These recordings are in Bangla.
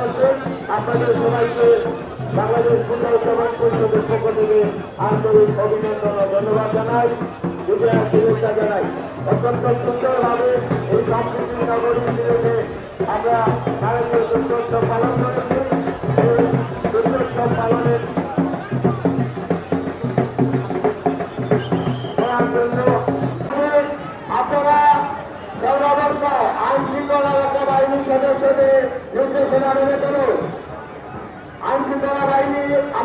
করছেন আপনাদের সবাইকে বাংলাদেশ পূজা উৎসবন পরিষদের অভিনন্দন ধন্যবাদ জানাই। বিজয়া শুভেচ্ছা জানাই। অত্যন্ত সুন্দরভাবে এই সম্প্রীতি নগরী সিলেটে আমরা নারীদের দুর্গোৎসব পালন করেছি। দুর্গোৎসব পালনের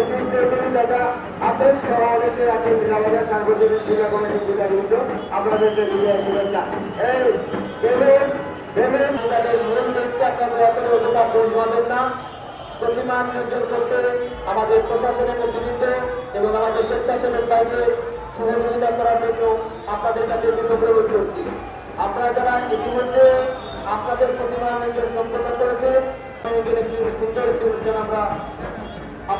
সুনীল চৌধুরী দাদা আছেন সভাপতি আছেন আমাদের সার্বজনীন পূজা কমিটির পূজা কমিটি আপনাদেরকে বিজয়া শুভেচ্ছা এই দেবেন দেবেন তাদের মূল ব্যক্তি আপনাদের এত অধিকার পরিমাণের না প্রতিমা নিয়োজন করতে আমাদের প্রশাসনের নেতৃত্ব এবং আমাদের স্বেচ্ছাসেবক বাইরে সহযোগিতা করার জন্য আপনাদের কাছে অনুরোধ করছি। আপনারা যারা ইতিমধ্যে আপনাদের প্রতিমা নিয়োজন করেছে সুন্দর একটি অনুষ্ঠান আমরা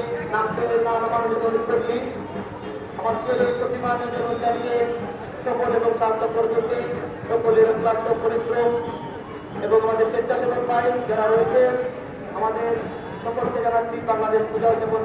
দয়া করে এখানে নামতে না নামার জন্য অনুরোধ করছি। আমাদের এই প্রতিমা নির্বাচনকে এবং পর্যন্ত পরিশ্রম এবং আমাদের স্বেচ্ছাসেবক ভাই যারা রয়েছে, আমাদের সকলকে জানাচ্ছি বাংলাদেশ পূজা উদযাপন